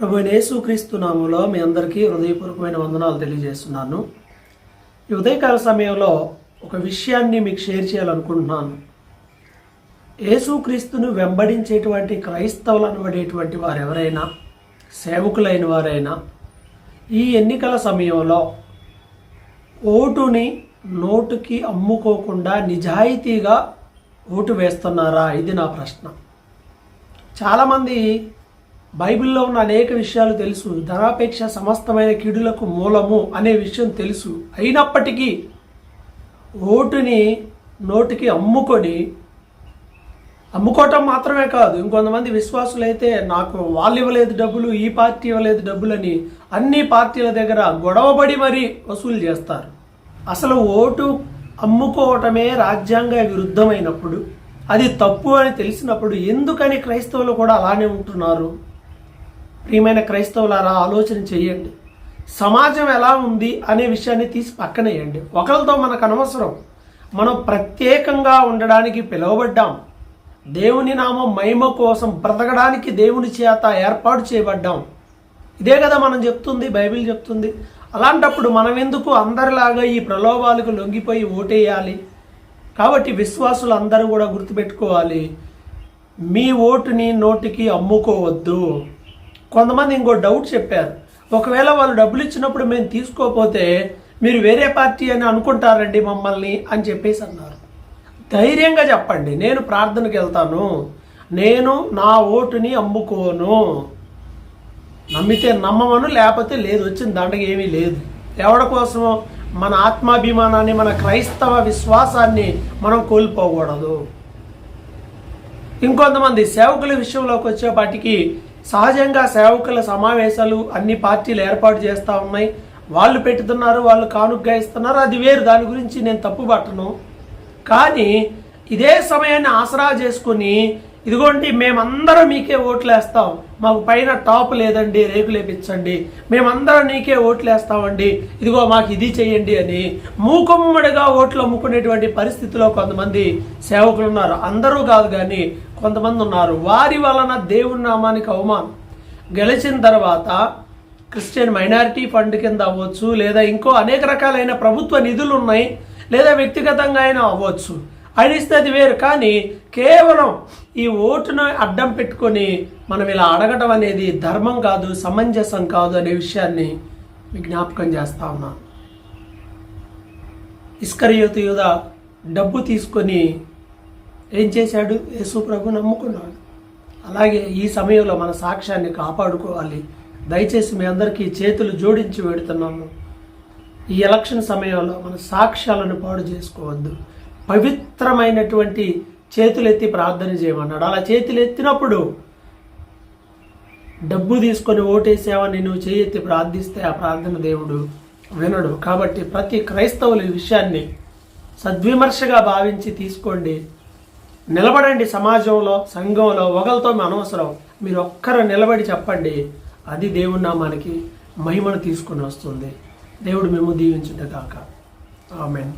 ప్రభు యేసుక్రీస్తు నామంలో మీ అందరికీ హృదయపూర్వకమైన వందనాలు తెలియజేస్తున్నాను. ఈ ఉదయకాల సమయంలో ఒక విషయాన్ని మీకు షేర్ చేయాలనుకుంటున్నాను. యేసుక్రీస్తును వెంబడించేటువంటి క్రైస్తవులు అనబడేటువంటి వారు ఎవరైనా సేవకులైన వారైనా ఈ ఎన్నికల సమయంలో ఓటుని నోటుకి అమ్ముకోకుండా నిజాయితీగా ఓటు వేస్తున్నారా? ఇది నా ప్రశ్న. చాలామంది బైబిల్లో ఉన్న అనేక విషయాలు తెలుసు. ధనాపేక్ష సమస్తమైన కీడులకు మూలము అనే విషయం తెలుసు. అయినప్పటికీ ఓటుని నోటికి అమ్ముకొని అమ్ముకోవటం మాత్రమే కాదు ఇంకొంతమంది విశ్వాసులైతే నాకు వాళ్ళు ఇవ్వలేదు డబ్బులు ఈ పార్టీ ఇవ్వలేదు డబ్బులని అన్ని పార్టీల దగ్గర గొడవబడి మరీ వసూలు చేస్తారు. అసలు ఓటు అమ్ముకోవటమే రాజ్యాంగ విరుద్ధమైనప్పుడు అది తప్పు అని తెలిసినప్పుడు ఎందుకని క్రైస్తవులు కూడా అలానే ఉంటున్నారు? ప్రియమైన క్రైస్తవులారా ఆలోచన చేయండి. సమాజం ఎలా ఉంది అనే విషయాన్ని తీసి పక్కనేయండి ఒకరితో మనకు అనవసరం. మనం ప్రత్యేకంగా ఉండడానికి పిలువబడ్డాం. దేవుని నామం మహిమ కోసం బ్రతకడానికి దేవుని చేత ఏర్పాటు చేయబడ్డాం. ఇదే కదా మనం చెప్తుంది బైబిల్ చెప్తుంది. అలాంటప్పుడు మనం ఎందుకు అందరిలాగా ఈ ప్రలోభాలకు లొంగిపోయి ఓటేయాలి? కాబట్టి విశ్వాసులు అందరూ కూడా గుర్తుపెట్టుకోవాలి మీ ఓటుని నోటికి అమ్ముకోవద్దు. కొంతమంది ఇంకో డౌట్ చెప్పారు. ఒకవేళ వాళ్ళు డబ్బులు ఇచ్చినప్పుడు మేము తీసుకోకపోతే మీరు వేరే పార్టీ అని అనుకుంటారండి మమ్మల్ని అని చెప్పేసి అన్నారు. ధైర్యంగా చెప్పండి నేను ప్రార్థనకి వెళ్తాను. నేను నా ఓటుని అమ్ముకోను. నమ్మితే నమ్మమను లేకపోతే లేదు వచ్చిన దాంట్లో ఏమీ లేదు. ఎవడ కోసమో మన ఆత్మాభిమానాన్ని మన క్రైస్తవ విశ్వాసాన్ని మనం కోల్పోకూడదు. ఇంకొంతమంది సేవకుల విషయంలోకి వచ్చేపాటికి సహజంగా సేవకుల సమావేశాలు అన్ని పార్టీలు ఏర్పాటు చేస్తూ ఉన్నాయి. వాళ్ళు పెట్టుతున్నారు వాళ్ళు కానుగ్గా ఇస్తున్నారు. అది వేరు. దాని గురించి నేను తప్పు పట్టను కానీ ఇదే సమయాన్ని ఆసరా చేసుకుని ఇదిగోండి మేమందరం మీకే ఓట్లు వేస్తాం మాకు పైన టాప్ లేదండి రేకులు వేపించండి మేమందరం నీకే ఓట్లు వేస్తామండి ఇదిగో మాకు ఇది చేయండి అని మూకుమ్మడిగా ఓట్లు అమ్ముకునేటువంటి పరిస్థితిలో కొంతమంది సేవకులు ఉన్నారు. అందరూ కాదు కానీ కొంతమంది ఉన్నారు. వారి వలన దేవుని నామానికి అవమానం. గెలిచిన తర్వాత క్రిస్టియన్ మైనారిటీ ఫండ్ కింద అవ్వచ్చు లేదా ఇంకో అనేక రకాలైన ప్రభుత్వ నిధులు ఉన్నాయి లేదా వ్యక్తిగతంగా అయినా అవ్వచ్చు. అడిస్తే అది వేరు కానీ కేవలం ఈ ఓటును అడ్డం పెట్టుకొని మనం ఇలా అడగటం అనేది ధర్మం కాదు సమంజసం కాదు అనే విషయాన్ని జ్ఞాపకం చేస్తా ఉన్నాను ఇస్కరియోతు యూద డబ్బు తీసుకొని ఏం చేశాడు? యేసు ప్రభు నమ్ముకున్నాడు. అలాగే ఈ సమయంలో మన సాక్ష్యాన్ని కాపాడుకోవాలి. దయచేసి మీ అందరికీ చేతులు జోడించి పెడుతున్నాము ఈ ఎలక్షన్ సమయంలో మన సాక్ష్యాలను పాడు చేసుకోవద్దు. పవిత్రమైనటువంటి చేతులెత్తి ప్రార్థన చేయమన్నాడు. అలా చేతులు ఎత్తినప్పుడు డబ్బు తీసుకొని ఓటేసావని నువ్వు చేయెత్తి ప్రార్థిస్తే ఆ ప్రార్థన దేవుడు వినడు. కాబట్టి ప్రతి క్రైస్తవులు ఈ విషయాన్ని సద్విమర్శగా భావించి తీసుకోండి. నిలబడండి సమాజంలో సంఘంలో ఒకరితో అనవసరం. మీరు ఒక్కరు నిలబడి చెప్పండి. అది దేవుని నామానికి మహిమను తీసుకుని వస్తుంది. దేవుడు మేము దీవించుట కాక ఆమెన్.